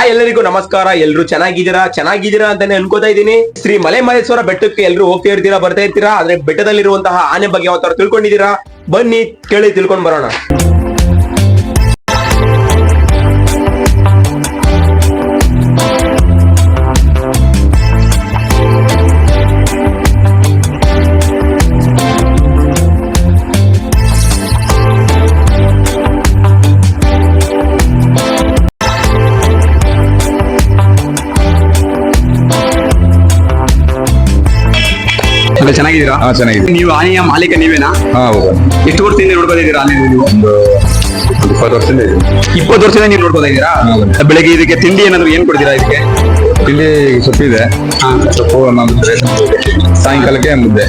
Hi ಎಲ್ಲರಿಗೂ ನಮಸ್ಕಾರ. ಎಲ್ರು ಚೆನ್ನಾಗಿದ್ದೀರಾ? ಚೆನ್ನಾಗಿದ್ದೀರಾ ಅಂತಾನೆ ಅನ್ಕೋತಾ ಇದ್ದೀನಿ. ಶ್ರೀ ಮಲೆ ಮಹೇಶ್ವರ ಬೆಟ್ಟಕ್ಕೆ ಎಲ್ರು ಹೋಗ್ತಾ ಇರ್ತೀರಾ, ಬರ್ತಾ ಇರ್ತೀರಾ? ಆದ್ರೆ ಬೆಟ್ಟದಲ್ಲಿರುವಂತಹ ಆನೆ ಬಗ್ಗೆ ಯಾವ ತರ ತಿಳ್ಕೊಂಡಿದ್ದೀರಾ? ಬನ್ನಿ ಕೇಳಿ ತಿಳ್ಕೊಂಡ್ ಬರೋಣ. ಅಲ್ಲ ಚೆನ್ನಾಗಿದ್ದೀರಾ? ಹಾ ಚೆನ್ನಾಗಿದೆ ನೀವು ಆನೆಯ ಮಾಲೀಕ ನೀವೇನಾ? ಹಾ ಹೌದು. ಎಷ್ಟು ವರ್ಷದಿಂದ ನೋಡೋದಿದೀರಾ ಆನೆ ನೀವು? ಒಂದು ಇಪ್ಪತ್ತು ವರ್ಷದಿಂದ ಇದೆ ಇಪ್ಪತ್ತು ವರ್ಷದಿಂದ ನೀವು ನೋಡ್ಕೊತಾ ಇದ್ದೀರಾ. ಬೆಳಗ್ಗೆ ಇದಕ್ಕೆ ತಿಂಡಿ ಏನಾದ್ರು ಏನ್ ಕೊಡ್ತೀರಾ ಇದಕ್ಕೆ? ಇಲ್ಲಿ ಸೊಪ್ಪಿದೆ. ಸೊಪ್ಪು ಸಾಯಂಕಾಲಕ್ಕೆ ಮುದ್ದೆ.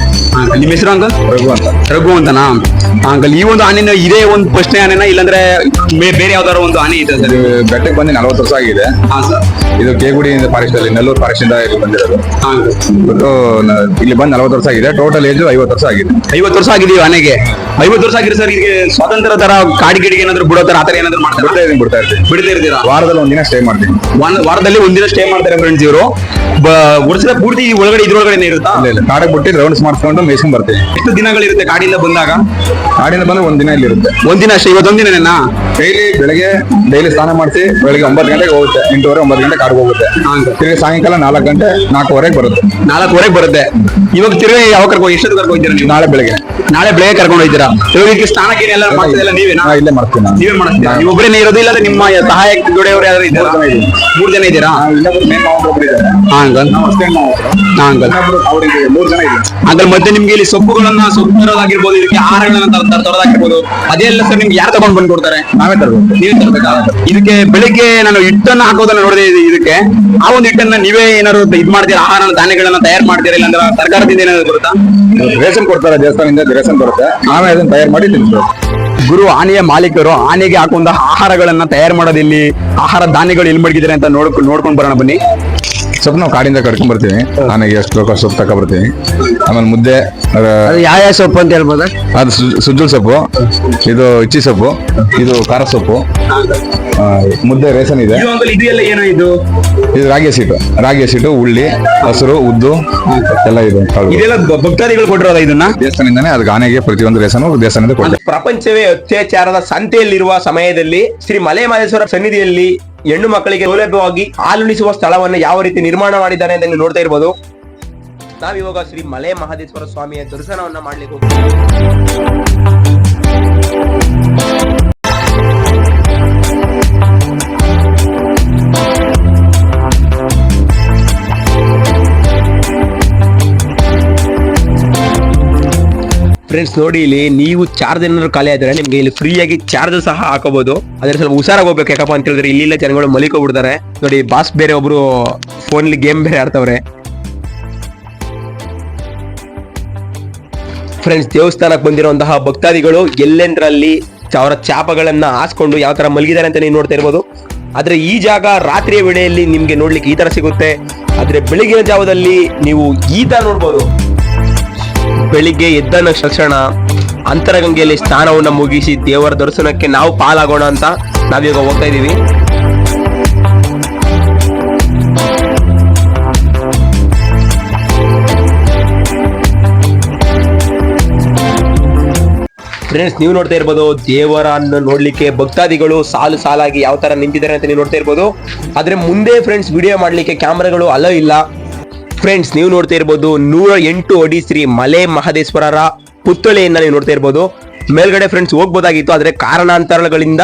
ನಿಮ್ಮ ಹೆಸರು ಅಂಕಲ್ ರಘು ಅಂತ. ರಘು ಅಂತನಾ? ಅಂಕಲ್ ಈ ಒಂದು ಆನೆನ ಇದೇ ಒಂದು ಪ್ರಶ್ನೆ ಆನೆನ ಇಲ್ಲಾಂದ್ರೆ ಬೇರೆ ಯಾವ್ದಾದ್ರು ಒಂದು ಆನೆ ಇದೆ ಸರ್? ಬೆಟ್ಟಕ್ಕೆ ಬಂದು ನಲವತ್ತು ವರ್ಷ ಆಗಿದೆ. ಹಾ ಸರ್ ಇದು ಕೇಗುಡಿ ಫಾರೆಸ್ಟ್ ಅಲ್ಲಿ ನೆಲ್ಲೂರು ಫಾರೆಸ್ಟ್ ಇಂದ ಇಲ್ಲಿ ಬಂದಿರೋದು. ಇಲ್ಲಿ ಬಂದು ನಲವತ್ತು ವರ್ಷ ಆಗಿದೆ. ಟೋಟಲ್ ಏಜ್ ಐವತ್ತು ವರ್ಷ ಆಗಿದೆ. ಐವತ್ತು ವರ್ಷ ಆಗಿದೆ ಆನೆಗೆ. ಐವತ್ತು ವರ್ಷ ಆಗಿದೆ ಸರ್ ಇದಕ್ಕೆ ಸ್ವಾತಂತ್ರ್ಯ ತರ ಕಾಡಿ ಗಿಡಿಗೆ ಏನಾದ್ರು ಬಿಡೋ ತರ ಆತರ ಏನಾದ್ರು ಮಾಡ್ತಾರೆ? ಬಿಡ್ತಾ ಇದೀನಿ ಬಿಡ್ತಾ ಇರ್ತೀನಿ ಬಿಡದೇ ಇರ್ತೀರಾ? ವಾರದಲ್ಲಿ ಒಂದಿನ ಸ್ಟೇ ಮಾಡ್ತೀನಿ. ಒಂದ್ ವಾರದಲ್ಲಿ ಒಂದಿನ ಸ್ಟೇ ಮಾಡ್ತಾರೆ ಫ್ರೆಂಡ್ಸ್ ಇವರು ವರ್ಷದ ಪೂರ್ತಿ ಒಳಗಡೆ ಇದ್ರೊಳಗಡೆ ಇರುತ್ತಾ? ಇಲ್ಲ ಇಲ್ಲ. ಕಾಡಕ್ಕೆ ಬಿಟ್ಟು ರೌಂಡ್ಸ್ ಮಾಡ್ಕೊಂಡು ಮೇಯ್ಸ್ಕೊಂಡ್ ಬರ್ತೀನಿ ಎಷ್ಟು ದಿನಗಳಿರುತ್ತೆ ಕಾಡಿಂದ ಬಂದಾಗ? ಕಾಡಿಂದ ಬಂದ್ರೆ ಒಂದಿನ ಇಲ್ಲಿ ಇರುತ್ತೆ ಒಂದಿನ ಅಷ್ಟೇ ಇವತ್ತೊಂದಿನ ಡೈಲಿ ಬೆಳಗ್ಗೆ ಡೈಲಿ ಸ್ನಾನ ಮಾಡಿಸಿ ಬೆಳಗ್ಗೆ ಒಂಬತ್ತು ಗಂಟೆಗೆ ಹೋಗುತ್ತೆ. ಎಂಟೂವರೆ ಒಂಬತ್ತು ಗಂಟೆ ಕಾಡಿಗೆ ಹೋಗುತ್ತೆ. ತಿರುಗಿ ಸಾಯಂಕಾಲ ನಾಲ್ಕು ಗಂಟೆ ನಾಲ್ಕುವರೆಗೆ ಬರುತ್ತೆ. ನಾಲ್ಕುವರೆಗೆ ಬರುತ್ತೆ. ಇವಾಗ ತಿರುಗಿ ಯಾವ ಕರ್ಕೊಂಡು ಎಷ್ಟೊತ್ತು ಕರ್ಕೊಂಡು ಹೋಗ್ತೀರಾ ನೀವು? ನಾಳೆ ಬೆಳಗ್ಗೆ. ನಾಳೆ ಬೆಳಗ್ಗೆ ಕರ್ಕೊಂಡು ಹೋಗ್ತೀರಾ? ಇವಾಗ ಸ್ನಾನಕ್ಕೆ ಎಲ್ಲ ಮಾಡ್ತಿದ್ದಲ್ಲ ನೀವೇ? ಹಾ, ಇಲ್ಲೇ ಮಾಡ್ತೀನಿ ನೀವೇ. ಮಾಡ್ತೀರಾ? ನೀವು ಒಬ್ಬರೇನೇ ಇರೋದು ಇಲ್ಲ ನಿಮ್ಮ ಸಹಾಯಕ ಜೋಡಿಯವರು ಯಾರು ಮೂರು ಮೂರ್ ಜನ ಇದ್ದಾರೆ. ಹಾ ಅಂಕಲ್. ಹಾ ಅಂಕಲ್ ಅಂಕಲ್ ಮತ್ತೆ ನಿಮ್ಗೆ ಇಲ್ಲಿ ಸೊಪ್ಪುಗಳನ್ನ ಸೊಪ್ಪು ತರೋದಾಗಿರ್ಬೋದು ಇದಕ್ಕೆ ಆಹಾರಗಳನ್ನ ತರ- ತರ- ತರೋದಾಗಿರ್ಬೋದು ಅದೆಲ್ಲ ಸರ್ ನಿಮ್ಗೆ ಯಾರು ತಗೊಂಡ್ ಬಂದು ಕೊಡ್ತಾರೆ? ನಾವೇ ತರಬೇಕು. ನೀವೇ ತರಬೇಕಾ? ಇದಕ್ಕೆ ಬೆಳಿಗ್ಗೆ ನಾನು ಹಿಟ್ಟನ್ನ ಹಾಕೋದನ್ನ ನೋಡಿದೆ ಇದು- ಇದಕ್ಕೆ. ಆ ಒಂದು ಹಿಟ್ಟನ್ನ ನೀವೇ ಏನಾದ್ರು ಇದ್ ಮಾಡ್ತೀರಾ? ಆಹಾರ ಧಾನ್ಯಗಳನ್ನ ತಯಾರು ಮಾಡ್ತೀರಾ? ಇಲ್ಲಾಂದ್ರೆ ಸರ್ಕಾರದಿಂದ ಏನಾದ್ರು ಬರುತ್ತಾ? ರೇಷನ್ ಕೊಡ್ತಾರೆ ದೇವಸ್ಥಾನದಿಂದ ರೇಷನ್ ಬರುತ್ತೆ. ನಾವೇ ಅದನ್ನ ತಯಾರು ಮಾಡಿ ತಿನ್ಬೇಕು. ಗುರು ಆನೆಯ ಮಾಲೀಕರು ಆನೆಗೆ ಹಾಕೊಂಡ ಆಹಾರಗಳನ್ನ ತಯಾರು ಮಾಡೋದಿಲ್ಲಿ ಆಹಾರ ಧಾನ್ಯಗಳು ಎಲ್ಲಿ ಮಡಗಿದ್ದಾರೆ ಅಂತ ನೋಡ್ಕೊಂಡು ನೋಡ್ಕೊಂಡ್ ಬರೋಣ ಬನ್ನಿ. ಸೊಪ್ಪು ನಾವು ಕಾಡಿಂದ ಕಡ್ಕೊಂಡ್ ಬರ್ತೀವಿ. ಆನೆಗೆ ಎಷ್ಟು ಬೇಕೋ ಸೊಪ್ಪು ತಕ ಬರ್ತೀವಿ. ಆಮೇಲೆ ಮುದ್ದೆ ಅದ- ಯಾವ ಯಾವ ಸೊಪ್ಪು ಅಂತ ಹೇಳ್ಬೋದಾ? ಅದು ಸು- ಸುಜ್ಜುಲ್ ಸೊಪ್ಪು ಇದು ಇಚ್ಚಿ ಸೊಪ್ಪು ಇದು ಖಾರ ಸೊಪ್ಪು ಆ, ಮುದ್ದೆ ರೇಷನ್ ಇದೆ. ಇದು ಅಂಕಲ್ ಇದು ಎಲ್ಲ ಏನೋ ಇದು ಇದು ರಾಗಿ ಹಸಿಟ್ಟು ರಾಗಿ ಹಸಿಟ್ಟು ಉಳ್ಳಿ ಹಸಿರು ಉದ್ದು ಎಲ್ಲ ಇದೆ ಕಾಳು ಇದೆಲ್ಲ ಭ- ಭಕ್ತಾದಿಗಳು ಕೊಟ್ಟಿರೋದ ಇದನ್ನ? ದೇವಸ್ಥಾನದಿಂದಾನೇ ಅದಕ್ಕೆ ಆನೆಗೆ ಪ್ರತಿಯೊಂದು ರೇಷನ್ ದೇವಸ್ಥಾನದಿಂದ ಕೊಡ್ತಾರೆ. ಪ್ರಪಂಚವೇ ಅತ್ಯಾಚಾರದ ಸಂತೆಯಲ್ಲಿರುವ ಸಮಯದಲ್ಲಿ ಶ್ರೀ ಮಲೆ ಮಹೇಶ್ವರ ಸನ್ನಿಧಿಯಲ್ಲಿ ಹೆಣ್ಣು ಮಕ್ಕಳಿಗೆ ಸೌಲಭ್ಯವಾಗಿ ಹಾಲುಣಿಸುವ ಸ್ಥಳವನ್ನು ಯಾವ ರೀತಿ ನಿರ್ಮಾಣ ಮಾಡಿದ್ದಾರೆ ಅಂತ ನೋಡ್ತಾ ಇರ್ಬೋದು. ನಾವಿವಾಗ ಶ್ರೀ ಮಲೆ ಮಹದೇಶ್ವರ ಸ್ವಾಮಿಯ ದರ್ಶನವನ್ನ ಮಾಡ್ಲಿಕ್ಕೆ ಹೋಗ್ತೀವಿ. ಫ್ರೆಂಡ್ಸ್ ನೋಡಿ ಇಲ್ಲಿ ನೀವು ಚಾರ್ಜ್ ಏನಾದ್ರು ಖಾಲಿ ಆದ್ರೆ ನಿಮ್ಗೆ ಇಲ್ಲಿ ಫ್ರೀಯಾಗಿ ಚಾರ್ಜ್ ಸಹ ಹಾಕೋಬಹುದು ಅದ್ರ ಸ್ವಲ್ಪ ಹುಷಾರಾಗಿ ಹೋಗ್ಬೇಕು ಯಾಕಪ್ಪ ಅಂತ ಹೇಳಿದ್ರೆ ಇಲ್ಲಿಲ್ಲ ಜನಗಳು ಮಲಿಕೋಬಿಡ್ತಾರೆ ನೋಡಿ, ಬಾಸ್ ಬೇರೆ ಒಬ್ರು ಫೋನ್ಲಿ ಗೇಮ್ ಬೇರೆ ಆಡ್ತವ್ರೆ. ಫ್ರೆಂಡ್ಸ್ ದೇವಸ್ಥಾನಕ್ಕೆ ಬಂದಿರುವಂತಹ ಭಕ್ತಾದಿಗಳು ಎಲ್ಲೆಂದ್ರಲ್ಲಿ ಅವರ ಚಾಪಗಳನ್ನ ಹಾಸ್ಕೊಂಡು ಯಾವ ತರ ಮಲಗಿದ್ದಾರೆ ಅಂತ ನೀವು ನೋಡ್ತಾ ಇರ್ಬೋದು. ಆದ್ರೆ ಈ ಜಾಗ ರಾತ್ರಿಯ ವೇಳೆಯಲ್ಲಿ ನಿಮ್ಗೆ ನೋಡ್ಲಿಕ್ಕೆ ಈ ತರ ಸಿಗುತ್ತೆ. ಆದ್ರೆ ಬೆಳಗಿನ ಜಾವದಲ್ಲಿ ನೀವು ಈ ತರ ನೋಡ್ಬೋದು. ಬೆಳಿಗ್ಗೆ ಎದ್ದ ತಕ್ಷಣ ಅಂತರಗಂಗೆಯಲ್ಲಿ ಸ್ನಾನವನ್ನ ಮುಗಿಸಿ ದೇವರ ದರ್ಶನಕ್ಕೆ ನಾವು ಪಾಲಾಗೋಣ ಅಂತ ನಾವೀಗ ಹೋಗ್ತಾ ಇದ್ದೀವಿ. ಫ್ರೆಂಡ್ಸ್ ನೀವು ನೋಡ್ತಾ ಇರ್ಬೋದು, ದೇವರನ್ನು ನೋಡ್ಲಿಕ್ಕೆ ಭಕ್ತಾದಿಗಳು ಸಾಲು ಸಾಲಾಗಿ ಯಾವ ತರ ನಿಂತಿದ್ದಾರೆ ಅಂತ ನೀವು ನೋಡ್ತಾ ಇರ್ಬೋದು. ಆದ್ರೆ ಮುಂದೆ ಫ್ರೆಂಡ್ಸ್ ವಿಡಿಯೋ ಮಾಡ್ಲಿಕ್ಕೆ ಕ್ಯಾಮ್ರಾಗಳು ಅಲೋ ಇಲ್ಲ. ಫ್ರೆಂಡ್ಸ್ ನೀವು ನೋಡ್ತಾ ಇರ್ಬೋದು ನೂರ ಎಂಟು ಅಡಿ ಶ್ರೀ ಮಲೆ ಮಹದೇಶ್ವರರ ಪುತ್ಥಳಿಯನ್ನ ನೀವು ನೋಡ್ತಾ ಇರ್ಬೋದು. ಮೇಲ್ಗಡೆ ಫ್ರೆಂಡ್ಸ್ ಹೋಗ್ಬೋದಾಗಿತ್ತು, ಆದ್ರೆ ಕಾರಣಾಂತರಗಳಿಂದ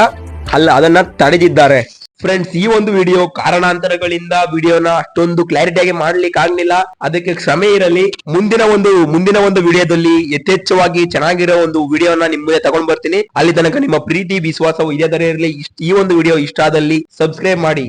ಅಲ್ಲ, ಅದನ್ನ ತಡೆದಿದ್ದಾರೆ. ಫ್ರೆಂಡ್ಸ್ ಈ ಒಂದು ವಿಡಿಯೋ ಕಾರಣಾಂತರಗಳಿಂದ ವಿಡಿಯೋನ ಅಷ್ಟೊಂದು ಕ್ಲಾರಿಟಿ ಆಗಿ ಮಾಡ್ಲಿಕ್ಕೆ ಆಗ್ಲಿಲ್ಲ. ಅದಕ್ಕೆ ಕ್ಷಮೆ ಇರಲಿ. ಮುಂದಿನ ಒಂದು ಮುಂದಿನ ಒಂದು ವಿಡಿಯೋದಲ್ಲಿ ಯಥೇಚ್ಛವಾಗಿ ಚೆನ್ನಾಗಿರೋ ಒಂದು ವಿಡಿಯೋನ ನಿಮ್ ಮುಂದೆ ತಗೊಂಡ್ ಬರ್ತೀನಿ. ಅಲ್ಲಿ ತನಕ ನಿಮ್ಮ ಪ್ರೀತಿ, ವಿಶ್ವಾಸವು ಇದೇ ತರ ಇರಲಿ. ಈ ಒಂದು ವಿಡಿಯೋ ಇಷ್ಟ ಆದಲ್ಲಿ ಸಬ್ಸ್ಕ್ರೈಬ್ ಮಾಡಿ.